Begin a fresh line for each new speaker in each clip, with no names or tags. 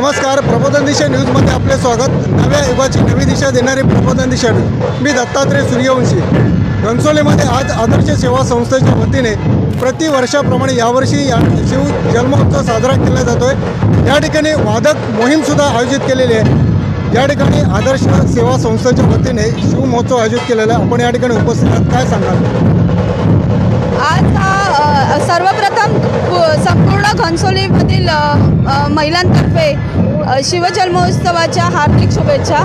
नमस्कार प्रबोधन दिशा न्यूजमध्ये आपले स्वागत. नव्या युगाची नवी दिशा देणारी प्रबोधन दिशा न्यूज. मी दत्तात्रय सूर्यवंशी. घनसोलीमध्ये आज आदर्श सेवा संस्थेच्या वतीने प्रतिवर्षाप्रमाणे यावर्षी या शिव जन्मोत्सव साजरा केला जातो आहे या ठिकाणी वादक मोहीमसुद्धा आयोजित केलेली आहे. या ठिकाणी आदर्श सेवा संस्थेच्या वतीने शिव महोत्सव आयोजित केलेला आहे. आपण या ठिकाणी उपस्थित आहात. काय सांगाल?
आज हा सर्वप्रथम संपूर्ण घनसोलीमधील महिलांतर्फे शिवजन्मोत्सवाच्या हार्दिक शुभेच्छा.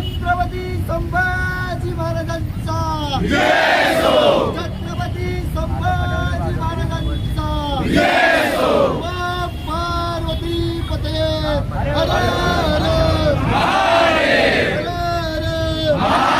छत्रपती संभाजी
महाराजांचा. छत्रपती संभाजी महाराजांचा. पार्वती पते हरे हरे. हरे हरे.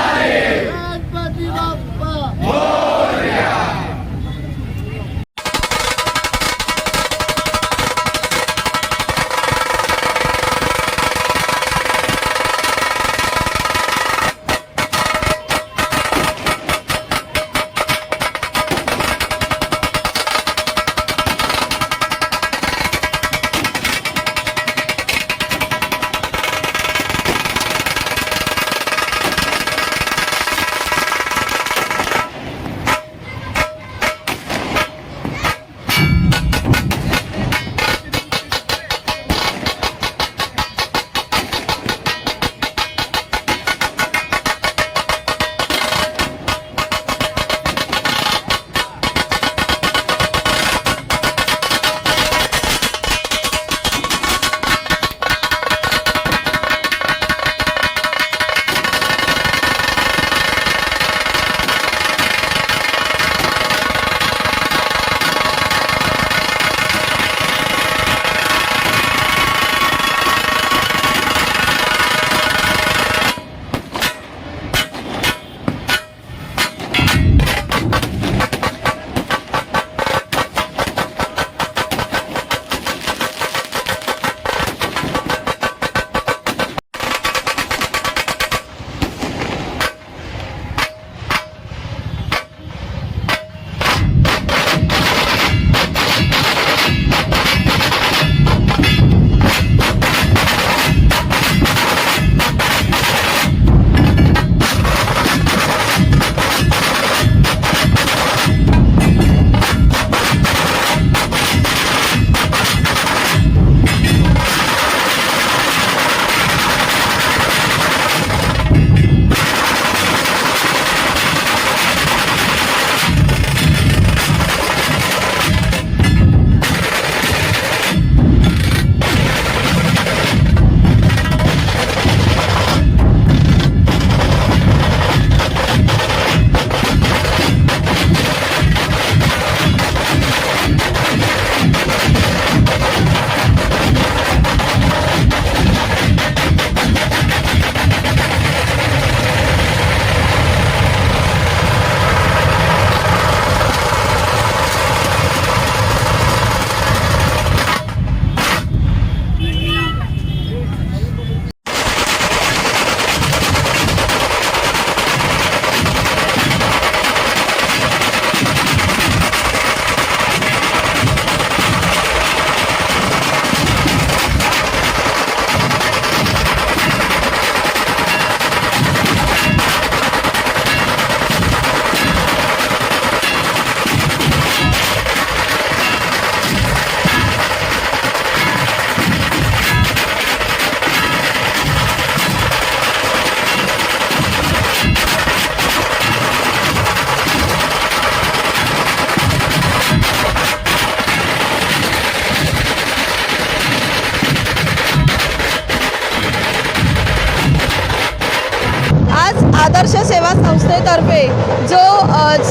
सेवा संस्थेतर्फे जो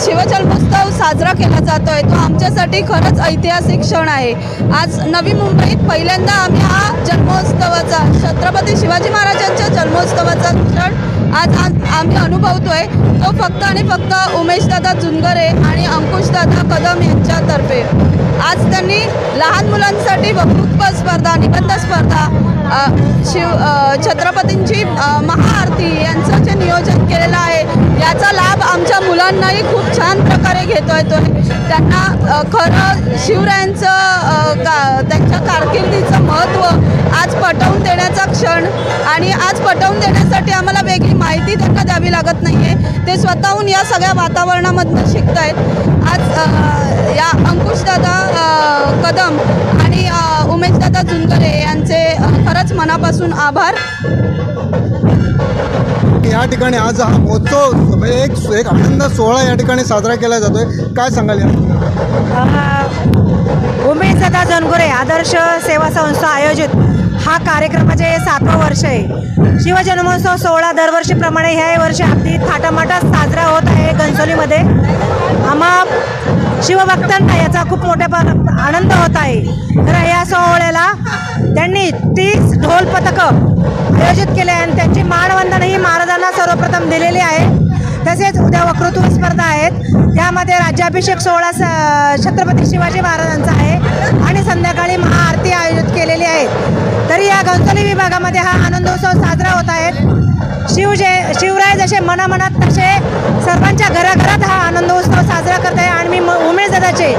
शिवजन्मोत्सव साजरा केला जातो आहे तो आमच्यासाठी खरंच ऐतिहासिक क्षण आहे. आज नवी मुंबईत पहिल्यांदा आम्ही हा जन्मोत्सवाचा छत्रपती शिवाजी महाराजांच्या जन्मोत्सवाचा क्षण आज आम- आम्ही अनुभवतोय. तो फक्त आणि फक्त उमेशदादा जुनगरे आणि अंकुशदादा कदम यांच्यातर्फे. आज त्यांनी लहान मुलांसाठी वक्तृत्व स्पर्धा निबंध स्पर्धा शिव छत्रपतींची महाआरती यांचं जे नियोजन केलेलं आहे याचा लाभ आमच्या मुलांनाही खूप छान प्रकारे घेता येतोय त्यांना खरं शिवरायांचं का त्यांच्या कारकिर्दीचं महत्त्व आज पटवून देण्याचा क्षण आणि आज पटवून देण्यासाठी आम्हाला वेगळी माहिती त्यांना द्यावी लागत नाही आहे ते स्वतःहून या सगळ्या वातावरणामधनं शिकत आहेत आज या अंकुशदादा कदम आणि उमेशदादा जुनकरे यांचे खरंच मनापासून आभार.
या ठिकाणी आज हा महोत्सव म्हणजे एक एक आनंद सोहळा या ठिकाणी साजरा केला जातोय. काय सांगाल या
उमेश दादा जनगुरे आदर्श सेवा संस्था आयोजित. हा कार्यक्रमाचे सातवं वर्ष आहे. शिवजन्मोत्सव सोहळा दरवर्षीप्रमाणे ह्या वर्षी अगदी थाटामाटात साजरा होत आहे घनसोलीमध्ये आम्हा शिवभक्तांना याचा खूप मोठ्या आनंद होत आहे. तर या सोहळ्याला त्यांनी तीस ढोल पथकं आयोजित केले आणि त्यांची मानवंदनही महाराजांना सर्वप्रथम दिलेली आहे. तसेच उद्या वक्तृत्व स्पर्धा आहेत. त्यामध्ये राज्याभिषेक सोहळा स छत्रपती शिवाजी महाराजांचा आहे. आणि संध्याकाळी महाआरती आयोजित केलेली आहे. तरी या घनसोली विभागामध्ये हा आनंदोत्सव साजरा होत आहे. शिव जे शिवराय जसे मनामनात तसे सर्वांच्या घराघरात हा आनंदोत्सव साजरा करत आहे आणि मी म उमेश दादाचे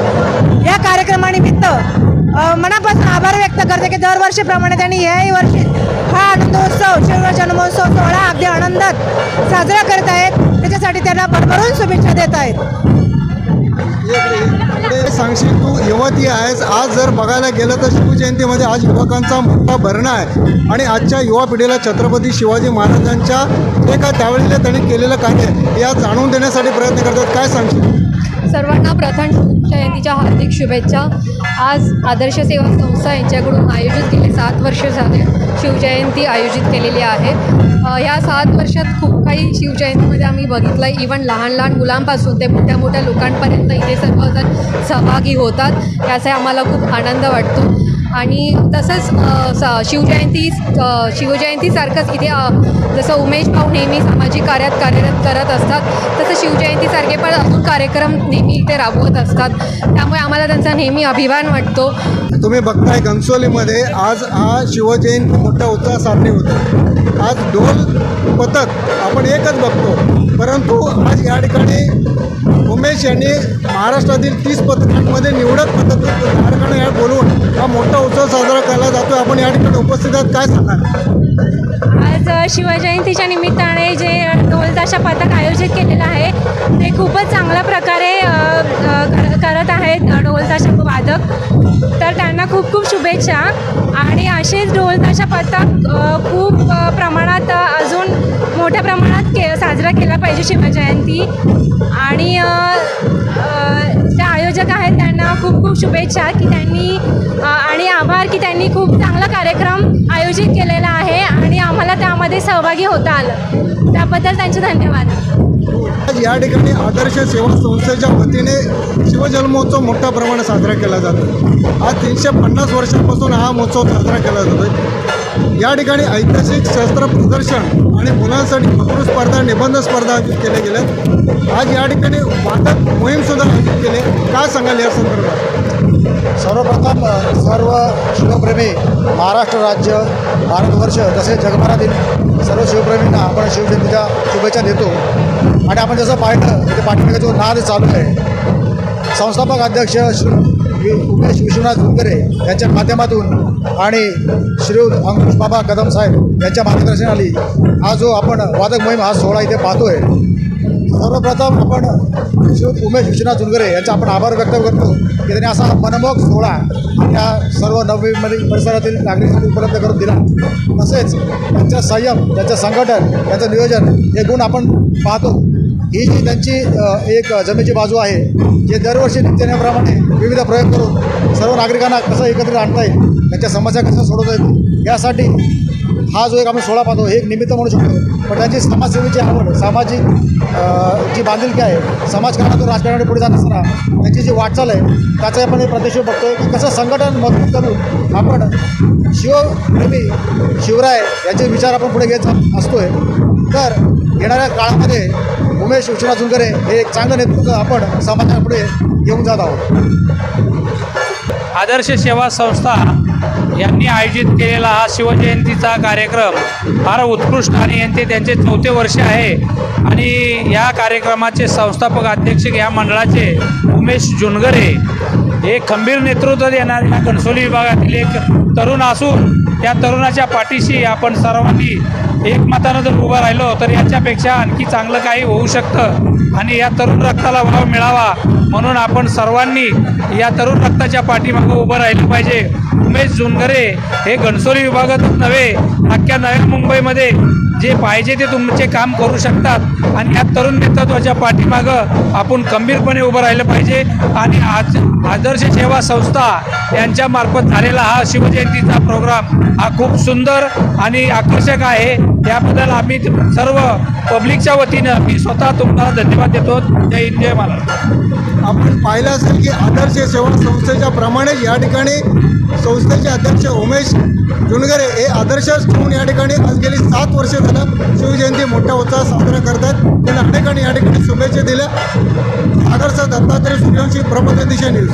या कार्यक्रमानिमित्त मनापासून आभार व्यक्त करते की दरवर्षीप्रमाणे त्यांनी याही वर्षी हा आनंदोत्सव शिवराय जन्मोत्सव सोहळा अगदी आनंदात साजरा करत आहेत. त्याच्यासाठी त्यांना भरभरून शुभेच्छा देत आहेत.
इकडे सांगशील तू? युवती आहेस. आज जर बघायला गेलं तर शिवजयंतीमध्ये आज युवकांचा मोठा भरणा आहे. आणि आजच्या युवा पिढीला छत्रपती शिवाजी महाराजांच्या जे काय त्यावेळेला त्यांनी केलेलं कार्य या जाणून देण्यासाठी प्रयत्न करतात. काय सांगशील?
सर्वांना प्रथम जयंतीच्या हार्दिक शुभेच्छा. आज आदर्श सेवा संस्था यांच्याकडून आयोजित केले सात वर्ष झाले शिवजयंती आयोजित केलेली आहे. ह्या या सात वर्षात खूप काही शिवजयंतीमध्ये आम्ही बघितलं आहे इवन लहान लहान मुलांपासून ते मोठ्या मोठ्या लोकांपर्यंत इथे सर्वजण सहभागी होतात. याचा आम्हाला खूप आनंद वाटतो. आणि तसंच शिवजयंती शिवजयंतीसारखंच इथे जसं उमेश भाऊ नेहमी सामाजिक कार्यात कार्यरत करत असतात तसं शिवजयंतीसारखे पण अजून कार्यक्रम नेहमी इथे राबवत असतात. त्यामुळे आम्हाला त्यांचा नेहमी अभिमान वाटतो.
तुम्ही बघताय घनसोलीमध्ये आज हा शिवजयंती मोठा उत्साह साजरी होतो आज ढोल पथक आपण एकच बघतो. परंतु आज या ठिकाणी उमेश यांनी महाराष्ट्रातील तीस पथकांमध्ये निवडक पथक कारखाना या बोलवून हा मोठा उत्सव साजरा केला जातो आपण या ठिकाणी उपस्थित आहात. काय सांगाल?
आज शिवजयंतीच्या निमित्ताने जे अ, ढोलताशा पथक आयोजित केलेलं आहे ते खूपच चांगल्या प्रकारे करत आहेत अ, ढोलताशा वादक. तर त्यांना खूप खूप शुभेच्छा. आणि असेच ढोलताशा पथक खूप प्रमाणात पाहिजे शिवजयंती आणि त्या जे आयोजक आहेत त्यांना खूप खूप शुभेच्छा की त्यांनी आणि आभार की त्यांनी खूप चांगला कार्यक्रम आयोजित केलेला आहे आणि आम्हाला त्यामध्ये सहभागी होता आलं. त्याबद्दल त्यांचे धन्यवाद.
आज या ठिकाणी आदर्श सेवा संस्थेच्या वतीने शिवजन्मोत्सव मोठ्या प्रमाणात साजरा केला जातो. आज तीनशे पन्नास वर्षांपासून हा महोत्सव साजरा केला जातो या ठिकाणी ऐतिहासिक शस्त्र प्रदर्शन आणि मुलांसाठी वक्तृत्व स्पर्धा निबंध स्पर्धा आयोजित केल्या गेल्या आज या ठिकाणी वाटप मोहीमसुद्धा आयोजित केले. काय सांगाल या संदर्भात?
सर्वप्रथम सर्व शिवप्रेमी महाराष्ट्र राज्य भारतवर्ष तसेच जगभरातील सर्व शिवप्रेमींना आपण शिवजयंतीच्या शुभेच्छा देतो. आणि आपण जसं पाहिलं की पाठीमागे जो नाद चालू आहे संस्थापक अध्यक्ष श्री वि- उमेश विश्वनाथ झुंकरे यांच्या माध्यमातून आणि श्री अंकुश बाबा कदम साहेब यांच्या मार्गदर्शनाली हा जो आपण वादक मोहीम हा सोहळा इथे पाहतोय. सर्वप्रथम आपण श्री उमेश विश्वनाथ जुनगरे यांचा आपण आभार व्यक्त करतो की त्यांनी असा मनमोहक सोहळा या सर्व नवी परिसरातील नागरिकांनी उपलब्ध करून दिला. तसेच त्यांचा संयम त्यांचं संघटन त्यांचं नियोजन हे गुण आपण पाहतो. ही जी त्यांची एक जमेची बाजू आहे जे दरवर्षी नित्यनेप्रमाणे विविध प्रयोग करून सर्व नागरिकांना कसं एकत्रित आणता येईल त्यांच्या समस्या कसं सोडवता येतील यासाठी हा जो एक आपण सोहळा पाहतो हे एक निमित्त म्हणू शकतो. पण त्यांची समाजसेवेची आवड सामाजिक जी बांधिलकी आहे समाजकारणातून राजकारणाकडे पुढे जात असताना त्यांची जी वाटचाल आहे त्याचं आपण प्रदेश प्रत्यक्ष बघतोय की कसं संघटन मजबूत करून आपण शिवप्रेमी शिवराय यांचे विचार आपण पुढे घेत असतो असतोय. तर येणाऱ्या काळामध्ये उमेश उशिरा जुनकरे हे एक चांगलं नेतृत्व आपण समाजापुढे घेऊन जात आहोत.
आदर्श सेवा संस्था यांनी आयोजित केलेला हा शिवजयंतीचा कार्यक्रम फार उत्कृष्ट आणि यांचे त्यांचे चौथे वर्ष आहे. आणि या कार्यक्रमाचे संस्थापक अध्यक्ष या मंडळाचे उमेश जुनगरे हे खंबीर नेतृत्व देणाऱ्या कणसोली विभागातील एक तरुण असून त्या तरुणाच्या पाठीशी आपण सर्वांनी एकमतानं जर उभं राहिलो तर याच्यापेक्षा आणखी चांगलं काही होऊ शकतं. आणि या तरुण रक्ताला भाव मिळावा म्हणून आपण सर्वांनी या तरुण रक्ताच्या पाठीमागं उभं राहिलं पाहिजे. उमेश जुनगरे हे घणसोली विभागातच नव्हे अख्ख्या नव्या मुंबईमध्ये जे पाहिजे ते तुमचे काम करू शकतात. आणि या तरुण नेतृत्वाच्या पाठीमागं आपण खंबीरपणे उभं राहिलं पाहिजे. आणि आज आदर्श सेवा संस्था यांच्यामार्फत झालेला हा शिवजयंतीचा प्रोग्राम हा खूप सुंदर आणि आकर्षक आहे. त्याबद्दल आम्ही सर्व पब्लिकच्या वतीनं मी स्वतः तुम्हाला धन्यवाद देतो. जय हिंद जय
आपण पाहिलं असेल की आदर्श सेवा संस्थेच्या प्रमाणे या ठिकाणी संस्थेचे अध्यक्ष उमेश जुनगरे हे आदर्श ठेवून या ठिकाणी आज गेली सात वर्ष झालं शिवजयंती मोठ्या उत्साहात साजरा करतात त्यांना अनेकांनी या ठिकाणी शुभेच्छा दिल्या. आदर्श दत्तात्रय सूर्यवंशी प्रबोध दिशा न्यूज.